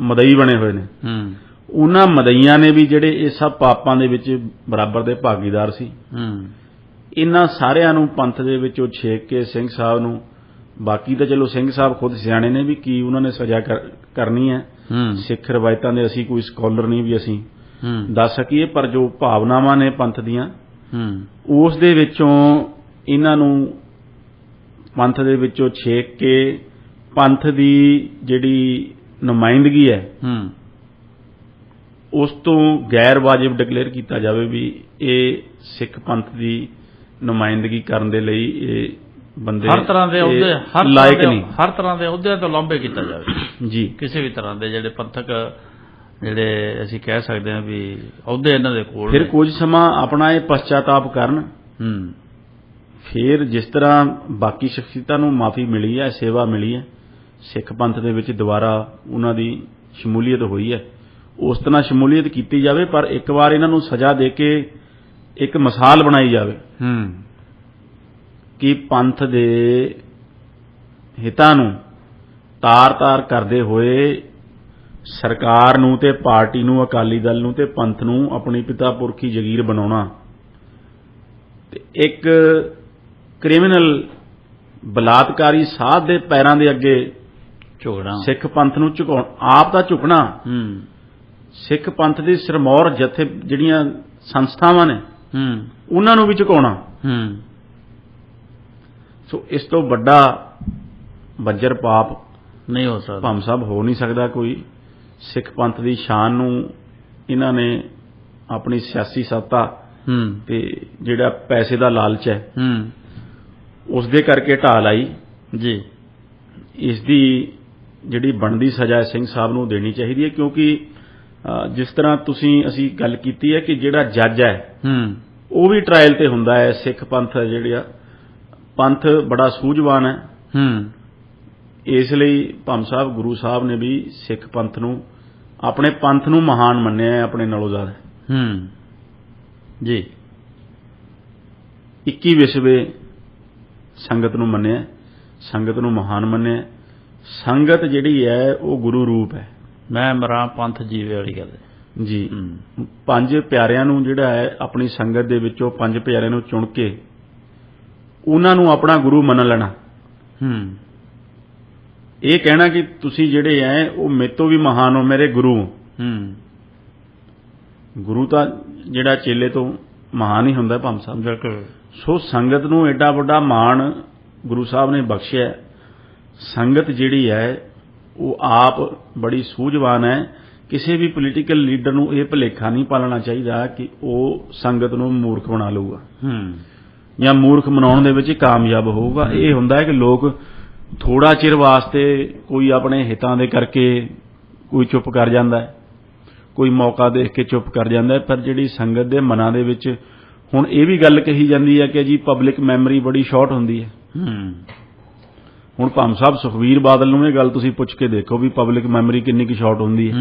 ਮਦਈ ਬਣੇ ਹੋਏ ਨੇ ਹੂੰ। ਉਹਨਾਂ ਮਦਈਆਂ ਨੇ ਵੀ ਜਿਹੜੇ ਇਹ ਸਭ ਪਾਪਾਂ ਦੇ ਵਿੱਚ ਬਰਾਬਰ ਦੇ ਭਾਗੀਦਾਰ ਸੀ। ਹੂੰ। ਇਹਨਾਂ ਸਾਰਿਆਂ ਨੂੰ ਪੰਥ ਦੇ ਵਿੱਚੋਂ ਛੇਕ ਕੇ ਸਿੰਘ ਸਾਹਿਬ ਨੂੰ ਬਾਕੀ ਤਾਂ ਚਲੋ ਸਿੰਘ ਸਾਹਿਬ ਖੁਦ ਸਿਆਣੇ ਨੇ ਵੀ ਕੀ ਉਹਨਾਂ ਨੇ ਸਜ਼ਾ ਕਰ- ਕਰਨੀ ਹੈ। ਸਿੱਖ ਰਵਾਇਤਾਂ ਦੇ ਅਸੀਂ ਕੋਈ ਸਕਾਲਰ ਨਹੀਂ ਵੀ ਅਸੀਂ ਦੱਸ ਸਕੀਏ ਪਰ ਜੋ ਭਾਵਨਾਵਾਂ ਨੇ ਪੰਥ ਦੀਆਂ ਹੂੰ। ਉਸ ਦੇ ਵਿੱਚੋਂ ਇਹਨਾਂ ਨੂੰ ਪੰਥ ਦੇ ਵਿੱਚੋਂ ਛੇਕ ਕੇ ਪੰਥ ਦੀ ਜਿਹੜੀ ਨੁਮਾਇੰਦਗੀ ਹੈ ਹੂੰ। ਉਸ ਤੋਂ ਗੈਰ ਵਾਜਿਬ ਡਿਕਲੇਅਰ ਕੀਤਾ ਜਾਵੇ ਵੀ ਇਹ ਸਿੱਖ ਪੰਥ ਦੀ ਨੁਮਾਇੰਦਗੀ ਕਰਨ ਦੇ ਲਈ ਇਹ ਬੰਦੇ ਹਰ ਤਰ੍ਹਾਂ ਦੇ ਅਹੁਦੇ ਹਰ ਲਾਇਕ ਨਹੀਂ। ਹਰ ਤਰ੍ਹਾਂ ਦੇ ਅਹੁਦਿਆਂ ਤੋਂ ਲਾਂਭੇ ਕੀਤਾ ਜਾਵੇ। ਜੀ। ਕਿਸੇ ਵੀ ਤਰ੍ਹਾਂ ਦੇ ਜਿਹੜੇ ਪੰਥਕ ਜਿਹੜੇ ਅਸੀਂ ਕਹਿ ਸਕਦੇ ਹਾਂ ਵੀ ਅਹੁਦੇ ਇਹਨਾਂ ਦੇ ਕੋਲ ਫਿਰ। ਕੁਝ ਸਮਾਂ ਆਪਣਾ ਇਹ ਪਛਤਾਤਾਪ ਕਰਨ। ਹੂੰ। ਫਿਰ ਜਿਸ ਤਰ੍ਹਾਂ ਬਾਕੀ ਸ਼ਖਸੀਅਤਾਂ ਨੂੰ ਮਾਫੀ ਮਿਲੀ ਹੈ ਸੇਵਾ ਮਿਲੀ ਹੈ ਸਿੱਖ ਪੰਥ ਦੇ ਵਿੱਚ ਦੁਬਾਰਾ ਉਹਨਾਂ ਦੀ ਸ਼ਮੂਲੀਅਤ ਹੋਈ ਹੈ। ਉਸ ਤਰ੍ਹਾਂ ਸ਼ਮੂਲੀਅਤ ਕੀਤੀ ਜਾਵੇ ਪਰ ਇੱਕ ਵਾਰ ਇਹਨਾਂ ਨੂੰ ਸਜ਼ਾ ਦੇ ਕੇ ਇੱਕ ਮਿਸਾਲ ਬਣਾਈ ਜਾਵੇ। ਹੂੰ। ਕਿ ਪੰਥ ਦੇ ਹਿੱਤਾਂ ਨੂੰ ਤਾਰ-ਤਾਰ ਕਰਦੇ ਹੋਏ ਸਰਕਾਰ ਨੂੰ ਤੇ ਪਾਰਟੀ ਨੂੰ ਅਕਾਲੀ ਦਲ ਨੂੰ ਤੇ ਪੰਥ ਨੂੰ ਆਪਣੀ ਪਿਤਾ ਪੁਰਖੀ ਜਗੀਰ ਬਣਾਉਣਾ ਤੇ ਇੱਕ ਕ੍ਰਿਮੀਨਲ ਬਲਾਤਕਾਰੀ ਸਾਧ ਦੇ ਪੈਰਾਂ ਦੇ ਅੱਗੇ ਝੋੜਾ ਸਿੱਖ ਪੰਥ ਨੂੰ ਝੁਕਾਉਣ ਆਪ ਤਾਂ ਝੁਕਣਾ। ਹੂੰ। ਸਿੱਖ ਪੰਥ ਦੀ ਸਿਰਮੌਰ ਜਥੇ ਜਿਹੜੀਆਂ ਸੰਸਥਾਵਾਂ ਨੇ ਹੂੰ। ਉਹਨਾਂ ਨੂੰ ਵੀ ਝੁਕਾਉਣਾ। ਹੂੰ। ਸੋ ਇਸ ਤੋਂ ਵੱਡਾ ਬੱਜਰ ਪਾਪ ਨਹੀਂ ਹੋ ਸਕਦਾ। ਭੰਮ ਸਾਹਿਬ ਹੋ ਨਹੀਂ ਸਕਦਾ ਕੋਈ। ਸਿੱਖ ਪੰਥ ਦੀ ਸ਼ਾਨ ਨੂੰ ਇਹਨਾਂ ਨੇ ਆਪਣੀ ਸਿਆਸੀ ਸੱਤਾ ਹੂੰ। ਤੇ ਜਿਹੜਾ ਪੈਸੇ ਦਾ ਲਾਲਚ ਹੈ ਹੂੰ। ਉਸ ਦੇ ਕਰਕੇ ਢਾਹ ਲਾਈ ਜੀ। ਇਸ ਦੀ ਜਿਹੜੀ ਬਣਦੀ ਸਜ਼ਾ ਸਿੰਘ ਸਾਹਿਬ ਨੂੰ ਦੇਣੀ ਚਾਹੀਦੀ ਹੈ ਕਿਉਂਕਿ ਜਿਸ ਤਰ੍ਹਾਂ ਤੁਸੀਂ ਅਸੀਂ ਗੱਲ ਕੀਤੀ ਹੈ ਕਿ ਜਿਹੜਾ ਜੱਜ ਹੈ ਹੂੰ। ਉਹ ਵੀ ਟ੍ਰਾਇਲ ਤੇ ਹੁੰਦਾ ਹੈ ਸਿੱਖ ਪੰਥ ਜਿਹੜਾ। ਪੰਥ ਬੜਾ ਸੂਝਵਾਨ ਹੈ। ਹੂੰ। ਇਸ ਲਈ ਭੰਮ ਸਾਹਿਬ ਗੁਰੂ ਸਾਹਿਬ ਨੇ ਵੀ ਸਿੱਖ ਪੰਥ ਨੂੰ ਆਪਣੇ ਪੰਥ ਨੂੰ ਮਹਾਨ ਮੰਨਿਆ ਹੈ ਆਪਣੇ ਨਾਲੋਂ ਜ਼ਿਆਦਾ। ਹੂੰ। ਜੀ। 21 ਵਿਸ਼ਵੇ ਸੰਗਤ ਨੂੰ ਮੰਨਿਆ ਸੰਗਤ ਨੂੰ ਮਹਾਨ ਮੰਨਿਆ। ਸੰਗਤ ਜਿਹੜੀ ਹੈ ਉਹ ਗੁਰੂ ਰੂਪ ਹੈ। ਮੈਂ ਮਰਾਂ ਪੰਥ ਜੀਵੇ ਵਾਲੀ ਗੱਲ। ਜੀ। ਪੰਜ ਪਿਆਰਿਆਂ ਨੂੰ ਜਿਹੜਾ ਹੈ ਆਪਣੀ ਸੰਗਤ ਦੇ ਵਿੱਚੋਂ ਪੰਜ ਪਿਆਰਿਆਂ ਨੂੰ ਚੁਣ ਕੇ ਉਹਨਾਂ ਨੂੰ ਆਪਣਾ ਗੁਰੂ ਮੰਨ ਲੈਣਾ। ਹੂੰ। ਇਹ ਕਹਿਣਾ ਕਿ ਤੁਸੀਂ ਜਿਹੜੇ ਐ ਉਹ ਮੇਤੋਂ ਵੀ ਮਹਾਨ ਹੋ ਮੇਰੇ ਗੁਰੂ ਹੋ। ਗੁਰੂ ਤਾਂ ਜਿਹੜਾ ਚੇਲੇ ਤੋਂ ਮਹਾਨ ਹੀ ਹੁੰਦਾ ਭੰਮ ਸਾਹਿਬ। ਬਿਲਕੁਲ। ਸੋ ਸੰਗਤ ਨੂੰ ਐਡਾ ਵੱਡਾ ਮਾਣ ਗੁਰੂ ਸਾਹਿਬ ਨੇ ਬਖਸ਼ਿਆ। ਸੰਗਤ ਜਿਹੜੀ ਹੈ ਉਹ ਆਪ ਬੜੀ ਸੂਝਵਾਨ ਹੈ ਕਿਸੇ ਵੀ ਪੋਲੀਟੀਕਲ ਲੀਡਰ ਨੂੰ ਇਹ ਭੁਲੇਖਾ ਨਹੀਂ ਪਾਲਣਾ ਚਾਹੀਦਾ ਕਿ ਉਹ ਸੰਗਤ ਨੂੰ ਮੂਰਖ ਬਣਾ ਲਊਗਾ। ਹੂੰ। ਜਾਂ ਮੂਰਖ ਬਣਾਉਣ ਦੇ ਵਿੱਚ ਕਾਮਯਾਬ ਹੋਊਗਾ। ਇਹ ਹੁੰਦਾ ਹੈ ਕਿ ਲੋਕ ਥੋੜਾ ਚਿਰ ਵਾਸਤੇ ਕੋਈ ਆਪਣੇ ਹਿੱਤਾਂ ਦੇ ਕਰਕੇ ਕੋਈ ਚੁੱਪ ਕਰ ਜਾਂਦਾ ਹੈ ਕੋਈ ਮੌਕਾ ਦੇਖ ਕੇ ਚੁੱਪ ਕਰ ਜਾਂਦਾ ਹੈ ਪਰ ਜਿਹੜੀ ਸੰਗਤ ਦੇ ਮਨਾਂ ਦੇ ਵਿੱਚ ਹੁਣ ਇਹ ਵੀ ਗੱਲ ਕਹੀ ਜਾਂਦੀ ਹੈ ਕਿ ਜੀ ਪਬਲਿਕ ਮੈਮਰੀ ਬੜੀ ਸ਼ਾਰਟ ਹੁੰਦੀ ਹੈ। ਹੁਣ ਭਾਮ ਸਾਹਿਬ ਸੁਖਵੀਰ ਬਾਦਲ ਨੂੰ ਇਹ ਗੱਲ ਤੁਸੀਂ ਪੁੱਛ ਕੇ ਦੇਖੋ ਵੀ ਪਬਲਿਕ ਮੈਮਰੀ ਕਿੰਨੀ ਕੁ ਸ਼ਾਰਟ ਹੁੰਦੀ ਹੈ।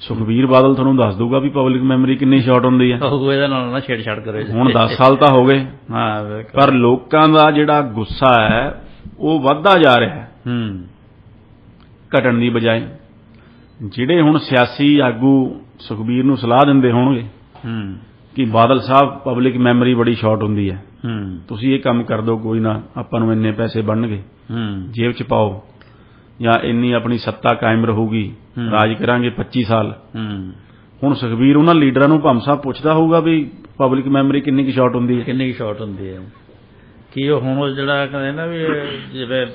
ਸੁਖਵੀਰ ਬਾਦਲ ਤੁਹਾਨੂੰ ਦੱਸ ਦੂਗਾ ਵੀ ਪਬਲਿਕ ਮੈਮਰੀ ਕਿੰਨੀ ਸ਼ਾਰਟ ਹੁੰਦੀ ਹੈ। ਉਹ ਇਹਦੇ ਨਾਲ ਨਾ ਛੇੜਛਾੜ ਕਰੋ। ਹੁਣ 10 ਸਾਲ ਤਾਂ ਹੋ ਗਏ ਹਾਂ ਪਰ ਲੋਕਾਂ ਦਾ ਜਿਹੜਾ ਗੁੱਸਾ ਹੈ ਉਹ ਵੱਧਦਾ ਜਾ ਰਿਹਾ। ਹੈ। ਹੂੰ ਘਟਣ ਦੀ ਬਜਾਏ ਜਿਹੜੇ ਹੁਣ ਸਿਆਸੀ ਆਗੂ ਸੁਖਬੀਰ ਨੂੰ ਸਲਾਹ ਦਿੰਦੇ ਹੋਣਗੇ ਹੂੰ। ਕਿ ਬਾਦਲ ਸਾਹਿਬ ਪਬਲਿਕ ਮੈਮਰੀ ਬੜੀ ਸ਼ਾਰਟ ਹੁੰਦੀ ਹੈ। ਹੂੰ। ਤੁਸੀਂ ਇਹ ਕੰਮ ਕਰ ਦਿਓ ਕੋਈ ਨਾ ਆਪਾਂ ਨੂੰ ਇੰਨੇ ਪੈਸੇ ਬਣਨਗੇ। ਹੂੰ। ਜੇਬ 'ਚ ਪਾਓ। ਜਾਂ ਇੰਨੀ ਆਪਣੀ ਸੱਤਾ ਕਾਇਮ ਰਹੂਗੀ। ਰਾਜ ਕਰਾਂਗੇ 25 ਸਾਲ। ਹੂੰ। ਹੁਣ ਸੁਖਬੀਰ ਉਹਨਾਂ ਲੀਡਰਾਂ ਨੂੰ ਭੰਮ ਸਾਹਿਬ ਪੁੱਛਦਾ ਹੋਊਗਾ ਵੀ ਪਬਲਿਕ ਮੈਮਰੀ ਕਿੰਨੀ ਕੁ ਸ਼ਾਰਟ ਹੁੰਦੀ ਹੈ। ਕਿੰਨੀ ਸ਼ਾਰਟ ਹੁੰਦੀ ਹੈ? ਕੀ ਉਹ ਹੁਣ ਉਹ ਜਿਹੜਾ ਕਹਿੰਦੇ ਨਾ ਵੀ ਜਿਵੇਂ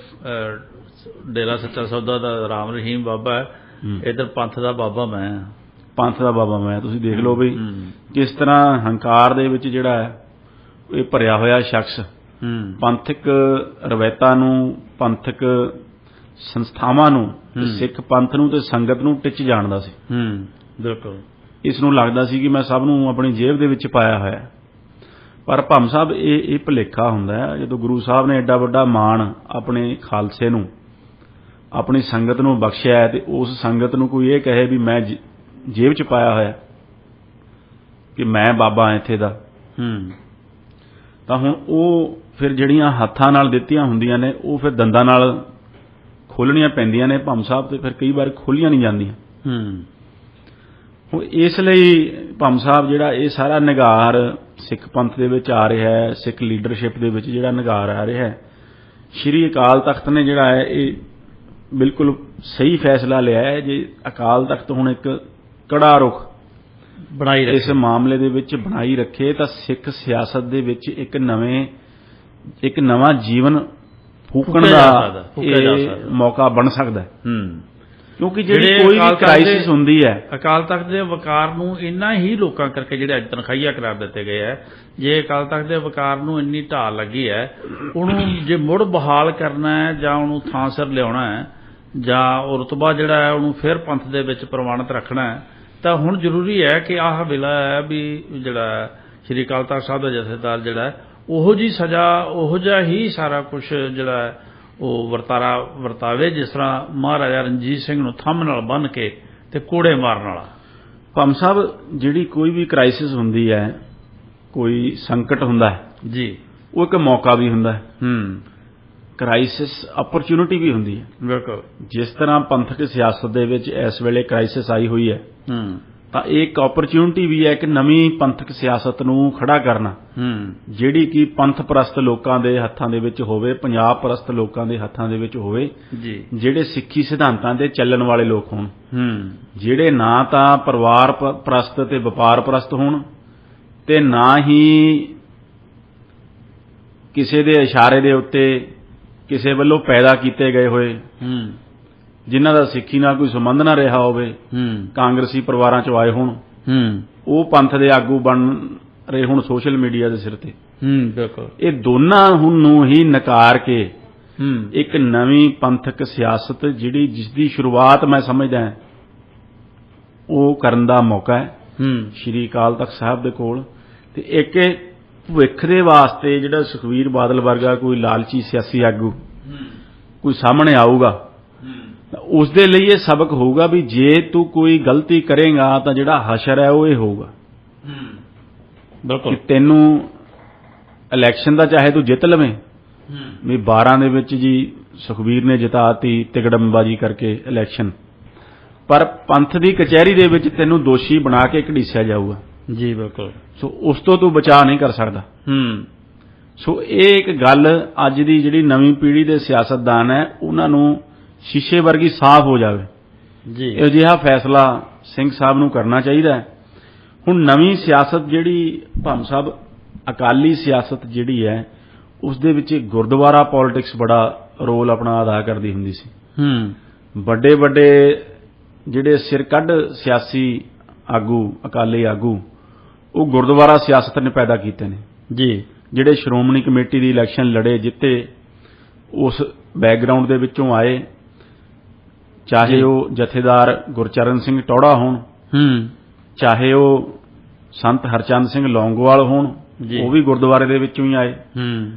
ਡੇਰਾ ਸੱਚਾ ਸੌਦਾ ਦਾ ਰਾਮ ਰਹੀਮ ਬਾਬਾ ਹੈ। ਇਧਰ ਪੰਥ ਦਾ ਬਾਬਾ ਮੈਂ। ਪੰਥ ਦਾ ਬਾਬਾ ਮੈਂ ਤੁਸੀਂ ਦੇਖ ਲਓ ਵੀ ਹੂੰ ਕਿਸ ਤਰ੍ਹਾਂ ਹੰਕਾਰ ਦੇ ਵਿੱਚ ਜਿਹੜਾ ਹੈ ਇਹ ਭਰਿਆ ਹੋਇਆ ਸ਼ਖਸ ਪੰਥਕ ਰਵਾਇਤਾਂ ਨੂੰ ਪੰਥਕ ਸੰਸਥਾਵਾਂ ਨੂੰ। ਸਿੱਖ ਪੰਥ ਨੂੰ ਤੇ ਸੰਗਤ ਨੂੰ ਟਿੱਚ ਜਾਣਦਾ ਸੀ ਹੂੰ ਬਿਲਕੁਲ ਇਸ ਨੂੰ ਲੱਗਦਾ ਸੀ ਕਿ ਮੈਂ ਸਭ ਨੂੰ ਆਪਣੀ ਜੇਬ ਦੇ ਵਿੱਚ ਪਾਇਆ ਹੋਇਆ ਹੈ। ਪਰ ਭੰਮ ਸਾਹਿਬ ਇਹ ਇਹ ਭੁਲੇਖਾ ਹੁੰਦਾ ਹੈ ਜਦੋਂ ਗੁਰੂ ਸਾਹਿਬ ਨੇ ਐਡਾ ਵੱਡਾ ਮਾਣ ਆਪਣੇ ਖਾਲਸੇ ਨੂੰ ਆਪਣੀ ਸੰਗਤ ਨੂੰ ਬਖਸ਼ਿਆ ਤੇ ਉਸ ਸੰਗਤ ਨੂੰ ਕੋਈ ਇਹ ਕਹੇ ਵੀ ਮੈਂ ਜੇਬ 'ਚ ਪਾਇਆ ਹੋਇਆ ਕਿ ਮੈਂ ਬਾਬਾ ਇੱਥੇ ਦਾ। ਹੂੰ। ਤਾਂ ਹੁਣ ਉਹ ਫਿਰ ਜਿਹੜੀਆਂ ਹੱਥਾਂ ਨਾਲ ਦਿੱਤੀਆਂ ਹੁੰਦੀਆਂ ਨੇ ਉਹ ਫਿਰ ਦੰਦਾਂ ਨਾਲ ਖੋਲਣੀਆਂ ਪੈਂਦੀਆਂ ਨੇ ਭੰਮ ਸਾਹਿਬ ਤੇ ਫਿਰ ਕਈ ਵਾਰ ਖੋਲੀਆਂ ਨਹੀਂ ਜਾਂਦੀਆਂ। ਹੂੰ। ਹੁਣ ਇਸ ਲਈ ਭੰਮ ਸਾਹਿਬ ਜਿਹੜਾ ਇਹ ਸਾਰਾ ਨਿਗਾਰ ਸਿੱਖ ਪੰਥ ਦੇ ਵਿੱਚ ਆ ਰਿਹਾ ਹੈ ਸਿੱਖ ਲੀਡਰਸ਼ਿਪ ਦੇ ਵਿੱਚ ਜਿਹੜਾ ਨਿਗਾਰ ਆ ਰਿਹਾ ਹੈ। ਸ਼੍ਰੀ ਅਕਾਲ ਤਖਤ ਨੇ ਜਿਹੜਾ ਹੈ ਇਹ ਬਿਲਕੁਲ ਸਹੀ ਫੈਸਲਾ ਲਿਆ ਹੈ ਜੇ ਅਕਾਲ ਤਖਤ ਹੁਣ ਇੱਕ ਕੜਾ ਰੁਖ ਬਣਾਈ ਇਸ ਰੱਖੇ ਮਾਮਲੇ ਦੇ ਵਿੱਚ ਬਣਾਈ ਰੱਖੇ ਤਾਂ ਸਿੱਖ ਸਿਆਸਤ ਦੇ ਵਿੱਚ ਇੱਕ ਨਵੇਂ ਇੱਕ ਨਵਾਂ ਜੀਵਨ ਫੂਕਣ ਦਾ। ਮੌਕਾ ਬਣ ਸਕਦਾ ਹੈ। ਹੂੰ। ਕਿਉਂਕਿ ਜਿਹੜੀ ਕੋਈ ਵੀ ਕ੍ਰਾਈਸਿਸ ਹੁੰਦੀ ਹੈ। ਅਕਾਲ ਤਖਤ ਦੇ ਵਕਾਰ ਨੂੰ ਇੰਨਾ ਹੀ ਲੋਕਾਂ ਕਰਕੇ ਜਿਹੜੇ ਅੱਜ ਤਨਖਾਹੀਆ ਕਰਾਰ ਦਿੱਤੇ ਗਏ ਹੈ ਜੇ ਅਕਾਲ ਤਖਤ ਦੇ ਵਕਾਰ ਨੂੰ ਇੰਨੀ ਢਾਲ ਲੱਗੀ ਹੈ ਉਹਨੂੰ ਜੇ ਮੁੜ ਬਹਾਲ ਕਰਨਾ ਹੈ ਜਾਂ ਉਹਨੂੰ ਥਾਂ ਸਿਰ ਲਿਆਉਣਾ ਹੈ ਜਾਂ ਉਹ ਰਤਬਾ ਜਿਹੜਾ ਹੈ ਉਹਨੂੰ ਫਿਰ ਪੰਥ ਦੇ ਵਿੱਚ ਪ੍ਰਵਾਨਿਤ ਰੱਖਣਾ ਹੈ ਤਾਂ ਹੁਣ ਜ਼ਰੂਰੀ ਹੈ ਕਿ ਆਹ ਵੇਲਾ ਹੈ ਵੀ ਜਿਹੜਾ ਸ਼੍ਰੀ ਅਕਾਲ ਤਖਤ ਸਾਹਿਬ ਦਾ ਜਥੇਦਾਰ ਜਿਹੜਾ ਉਹੋ ਜੀ ਸਜ਼ਾ ਉਹੋ ਜਿਹਾ ਹੀ ਸਾਰਾ ਕੁਝ ਜਿਹੜਾ ਹੈ ਉਹ ਵਰਤਾਰਾ ਵਰਤਾਵੇ ਜਿਸ ਤਰ੍ਹਾਂ ਮਹਾਰਾਜਾ ਰਣਜੀਤ ਸਿੰਘ ਨੂੰ ਥੰਮ ਨਾਲ ਬੰਨ੍ਹ ਕੇ ਤੇ ਕੋੜੇ ਮਾਰਨ ਵਾਲਾ। ਭੰਮ ਸਾਹਿਬ ਜਿਹੜੀ ਕੋਈ ਵੀ ਕ੍ਰਾਈਸਿਸ ਹੁੰਦੀ ਹੈ ਕੋਈ ਸੰਕਟ ਹੁੰਦਾ ਹੈ ਜੀ। ਉਹ ਇੱਕ ਮੌਕਾ ਵੀ ਹੁੰਦਾ ਹੈ। ਹੂੰ। ਕ੍ਰਾਈਸਿਸ ਅਪਰਚੂਨਿਟੀ ਵੀ ਹੁੰਦੀ ਹੈ। ਬਿਲਕੁਲ। ਜਿਸ ਤਰ੍ਹਾਂ ਪੰਥਕ ਸਿਆਸਤ ਦੇ ਵਿੱਚ ਇਸ ਵੇਲੇ ਕ੍ਰਾਈਸਿਸ ਆਈ ਹੋਈ ਹੈ ਹੂੰ। ਤਾਂ ਇਹ ਇੱਕ ਅਪਰਚੂਨਿਟੀ ਵੀ ਹੈ ਕਿ ਨਵੀਂ ਪੰਥਕ ਸਿਆਸਤ ਨੂੰ ਖੜਾ ਕਰਨਾ। ਹੂੰ। ਜਿਹੜੀ ਕਿ ਪੰਥ ਪ੍ਰਸਤ ਲੋਕਾਂ ਦੇ ਹੱਥਾਂ ਦੇ ਵਿੱਚ ਹੋਵੇ ਪੰਜਾਬ ਪ੍ਰਸਤ ਲੋਕਾਂ ਦੇ ਹੱਥਾਂ ਦੇ ਵਿੱਚ ਹੋਵੇ ਜੀ। ਜਿਹੜੇ ਸਿੱਖੀ ਸਿਧਾਂਤਾਂ ਤੇ ਚੱਲਣ ਵਾਲੇ ਲੋਕ ਹੋਣ। ਹੂੰ। ਜਿਹੜੇ ਨਾ ਤਾਂ ਪਰਿਵਾਰ ਪ੍ਰਸਤ ਤੇ ਵਪਾਰ ਪ੍ਰਸਤ ਹੋਣ ਤੇ ਨਾ ਹੀ ਕਿਸੇ ਦੇ ਇਸ਼ਾਰੇ ਦੇ ਉੱਤੇ ਕਿਸੇ ਵੱਲੋਂ ਪੈਦਾ ਕੀਤੇ ਗਏ ਹੋਏ ਹੂੰ। ਜਿਨ੍ਹਾਂ ਦਾ ਸਿੱਖੀ ਨਾਲ ਕੋਈ ਸੰਬੰਧ ਨਾ ਰਿਹਾ ਹੋਵੇ ਹੂੰ। ਕਾਂਗਰਸੀ ਪਰਿਵਾਰਾਂ ਚੋਂ ਆਏ ਹੋਣ ਹੂੰ। ਉਹ ਪੰਥ ਦੇ ਆਗੂ ਬਣ ਰਹੇ ਹੁਣ ਸੋਸ਼ਲ ਮੀਡੀਆ ਦੇ ਸਿਰ ਤੇ। ਹੂੰ ਬਿਲਕੁਲ। ਇਹ ਦੋਨਾਂ ਹੁਣ ਨੂੰ ਹੀ ਨਕਾਰ ਕੇ ਹੂੰ। ਇੱਕ ਨਵੀਂ ਪੰਥਕ ਸਿਆਸਤ ਜਿਹੜੀ ਜਿਸ ਦੀ ਸ਼ੁਰੂਆਤ ਮੈਂ ਸਮਝਦਾ ਹਾਂ ਉਹ ਕਰਨ ਦਾ ਮੌਕਾ ਹੈ। ਹੂੰ। ਸ਼੍ਰੀ ਅਕਾਲ ਤਖਤ ਸਾਹਿਬ ਦੇ ਕੋਲ। ਤੇ ਇੱਕ ਭਵਿੱਖ ਦੇ ਵਾਸਤੇ ਜਿਹੜਾ ਸੁਖਵੀਰ ਬਾਦਲ ਵਰਗਾ ਕੋਈ ਲਾਲਚੀ ਸਿਆਸੀ ਆਗੂ ਕੋਈ ਸਾਹਮਣੇ ਆਊਗਾ ਉਸ ਦੇ ਲਈ ਇਹ ਸਬਕ ਹੋਊਗਾ ਵੀ ਜੇ ਤੂੰ ਕੋਈ ਗਲਤੀ ਕਰੇਗਾ ਤਾਂ ਜਿਹੜਾ ਹਸ਼ਰ ਹੈ ਉਹ ਇਹ ਹੋਊਗਾ। ਕਿ ਬਿਲਕੁਲ। ਤੈਨੂੰ ਇਲੈਕਸ਼ਨ ਦਾ ਚਾਹੇ ਤੂੰ ਜਿੱਤ ਲਵੇਂ ਵੀ 12 ਦੇ ਵਿੱਚ ਜੀ ਸੁਖਵੀਰ ਨੇ ਜਿਤਾਤੀ ਤਿਗੜਮਬਾਜੀ ਕਰਕੇ ਇਲੈਕਸ਼ਨ ਪਰ ਪੰਥ ਦੀ ਕਚਹਿਰੀ ਦੇ ਵਿੱਚ ਤੈਨੂੰ ਦੋਸ਼ੀ ਬਣਾ ਕੇ ਘੜੀਸਿਆ ਜਾਊਗਾ। ਜੀ ਬਿਲਕੁਲ। ਸੋ ਉਸ ਤੋਂ ਤੂੰ ਬਚਾ ਨਹੀਂ ਕਰ ਸਕਦਾ। ਹੂੰ। ਸੋ ਇਹ ਇੱਕ ਗੱਲ ਅੱਜ ਦੀ ਜਿਹੜੀ ਨਵੀਂ ਪੀੜ੍ਹੀ ਦੇ ਸਿਆਸਤਦਾਨ ਹੈ ਉਹਨਾਂ ਨੂੰ ਸ਼ੀਸ਼ੇ ਵਰਗੀ ਸਾਫ਼ ਹੋ ਜਾਵੇ। ਜੀ। ਇਹੋ ਜਿਹਾ ਫੈਸਲਾ ਸਿੰਘ ਸਾਹਿਬ ਨੂੰ ਕਰਨਾ ਚਾਹੀਦਾ ਹੈ। ਹੁਣ ਨਵੀਂ ਸਿਆਸਤ ਜਿਹੜੀ ਭਾਮ ਸਾਹਿਬ ਅਕਾਲੀ ਸਿਆਸਤ ਜਿਹੜੀ ਹੈ ਉਸ ਦੇ ਵਿੱਚ ਗੁਰਦੁਆਰਾ ਪੋਲਿਟਿਕਸ ਬੜਾ ਰੋਲ ਆਪਣਾ ਅਦਾ ਕਰਦੀ ਹੁੰਦੀ ਸੀ। ਹੂੰ। ਵੱਡੇ ਵੱਡੇ ਜਿਹੜੇ ਸਿਰ ਕੱਢ ਸਿਆਸੀ ਆਗੂ ਅਕਾਲੀ ਆਗੂ ਉਹ ਗੁਰਦੁਆਰਾ ਸਿਆਸਤ ਨੇ ਪੈਦਾ ਕੀਤੇ ਨੇ। ਜੀ। ਜਿਹੜੇ ਸ਼੍ਰੋਮਣੀ ਕਮੇਟੀ ਦੀ ਇਲੈਕਸ਼ਨ ਲੜੇ ਜਿੱਤੇ ਉਸ ਬੈਕਗ੍ਰਾਉਂਡ ਦੇ ਵਿੱਚੋਂ ਆਏ ਚਾਹੇ। ਉਹ ਜਥੇਦਾਰ ਗੁਰਚਰਨ ਸਿੰਘ ਟੌੜਾ ਹੋਣ ਹੂੰ। ਚਾਹੇ ਉਹ ਸੰਤ ਹਰਚੰਦ ਸਿੰਘ ਲੌਂਗੋਵਾਲ ਹੋਣ। ਉਹ ਵੀ ਗੁਰਦੁਆਰੇ ਦੇ ਵਿੱਚੋਂ ਹੀ ਆਏ। ਹੂੰ।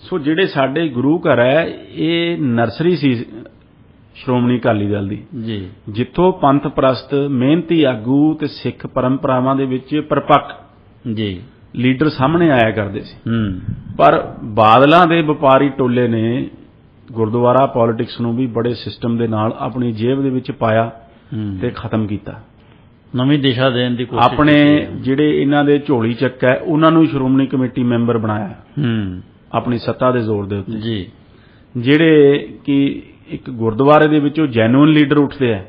ਸੋ ਜਿਹੜੇ ਸਾਡੇ ਗੁਰੂ ਘਰ ਹੈ ਇਹ ਨਰਸਰੀ ਸੀ ਸ਼੍ਰੋਮਣੀ ਅਕਾਲੀ ਦਲ ਦੀ। ਜੀ। ਜਿੱਥੋਂ ਪੰਥ ਪ੍ਰਸਤ ਮਿਹਨਤੀ ਆਗੂ ਤੇ ਸਿੱਖ ਪਰੰਪਰਾਵਾਂ ਦੇ ਵਿੱਚ ਪਰਪੱਕ ਜੀ। ਲੀਡਰ ਸਾਹਮਣੇ ਆਇਆ ਕਰਦੇ ਸੀ। ਹੂੰ। ਪਰ ਬਾਦਲਾਂ ਦੇ ਵਪਾਰੀ ਟੋਲੇ ਨੇ ਗੁਰਦੁਆਰਾ ਪੋਲਿਟਿਕਸ ਨੂੰ ਵੀ ਬੜੇ ਸਿਸਟਮ ਦੇ ਨਾਲ ਆਪਣੀ ਜੇਬ ਦੇ ਵਿੱਚ ਪਾਇਆ ਤੇ ਖਤਮ ਕੀਤਾ। ਨਵੀਂ ਦਿਸ਼ਾ ਦੇਣ ਦੀ ਕੋਸ਼ਿਸ਼ ਆਪਣੇ। ਜਿਹੜੇ ਇਹਨਾਂ ਦੇ ਝੋਲੀ ਚੱਕ ਹੈ ਉਹਨਾਂ ਨੂੰ ਸ਼੍ਰੋਮਣੀ ਕਮੇਟੀ ਮੈਂਬਰ ਬਣਾਇਆ। ਹੂੰ। ਆਪਣੀ ਸੱਤਾ ਦੇ ਜ਼ੋਰ ਦੇ ਉੱਤੇ। ਜੀ। ਜਿਹੜੇ ਕਿ ਇੱਕ ਗੁਰਦੁਆਰੇ ਦੇ ਵਿੱਚੋਂ ਜੈਨੂਇਨ ਲੀਡਰ ਉੱਠਦੇ ਆ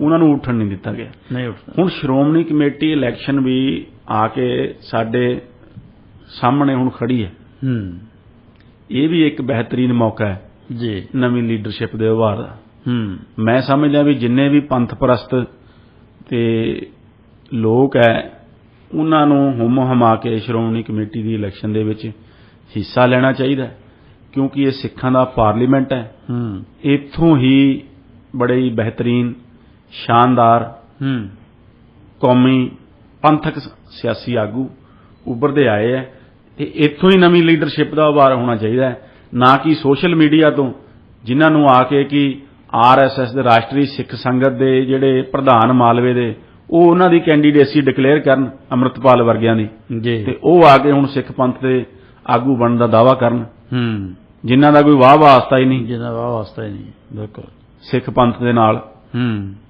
ਉਹਨਾਂ ਨੂੰ ਉੱਠਣ ਨਹੀਂ ਦਿੱਤਾ ਗਿਆ। ਨਹੀਂ ਉੱਠਦਾ। ਹੁਣ ਸ਼੍ਰੋਮਣੀ ਕਮੇਟੀ ਇਲੈਕਸ਼ਨ ਵੀ ਆ ਕੇ ਸਾਡੇ ਸਾਹਮਣੇ ਹੁਣ ਖੜੀ ਹੈ। ਹੂੰ। ਇਹ ਵੀ ਇੱਕ ਬਿਹਤਰੀਨ ਮੌਕਾ ਹੈ। ਜੀ। ਨਵੀਂ ਲੀਡਰਸ਼ਿਪ ਦੇ ਉਭਾਰ ਦਾ ਹੂੰ। ਮੈਂ ਸਮਝਦਾ ਵੀ ਜਿੰਨੇ ਵੀ ਪੰਥ ਪ੍ਰਸਤ ਤੇ ਲੋਕ ਹੈ ਉਹਨਾਂ ਨੂੰ ਹੁਮ ਹਮਾ ਕੇ ਸ਼੍ਰੋਮਣੀ ਕਮੇਟੀ ਦੀ ਇਲੈਕਸ਼ਨ ਦੇ ਵਿੱਚ ਹਿੱਸਾ ਲੈਣਾ ਚਾਹੀਦਾ ਕਿਉਂਕਿ ਇਹ ਸਿੱਖਾਂ ਦਾ ਪਾਰਲੀਮੈਂਟ ਹੈ। ਹੂੰ। ਇੱਥੋਂ ਹੀ ਬੜੇ ਹੀ ਬਿਹਤਰੀਨ ਸ਼ਾਨਦਾਰ ਹੂੰ। ਕੌਮੀ ਪੰਥਕ ਸਿਆਸੀ ਆਗੂ ਉੱਭਰਦੇ ਆਏ ਹੈ ਤੇ ਇੱਥੋਂ ਹੀ ਨਵੀਂ ਲੀਡਰਸ਼ਿਪ ਦਾ ਉਭਾਰ ਹੋਣਾ ਚਾਹੀਦਾ ਹੈ। ਨਾ ਕਿ ਸੋਸ਼ਲ ਮੀਡੀਆ ਤੋਂ ਜਿਨ੍ਹਾਂ ਨੂੰ ਆ ਕੇ ਕਿ ਆਰਐਸਐਸ ਦੇ ਰਾਸ਼ਟਰੀ ਸਿੱਖ ਸੰਗਤ ਦੇ ਜਿਹੜੇ ਪ੍ਰਧਾਨ ਮਾਲਵੇ ਦੇ ਉਹ ਉਹਨਾਂ ਦੀ ਕੈਂਡੀਡੇਸੀ ਡਿਕਲੇਅਰ ਕਰਨ ਅੰਮ੍ਰਿਤਪਾਲ ਵਰਗਿਆਂ ਦੀ। ਜੀ। ਤੇ ਉਹ ਆ ਕੇ ਹੁਣ ਸਿੱਖ ਪੰਥ ਦੇ ਆਗੂ ਬਣਨ ਦਾ ਦਾਵਾ ਕਰਨ। ਹੂੰ। ਜਿਨ੍ਹਾਂ ਦਾ ਕੋਈ ਵਾਹ ਵਾਸਤਾ ਹੀ ਨਹੀਂ। ਜਿਹਦਾ ਵਾਹ ਵਾਸਤਾ ਹੀ ਨਹੀਂ ਬਿਲਕੁਲ। ਸਿੱਖ ਪੰਥ ਦੇ ਨਾਲ। ਹੂੰ।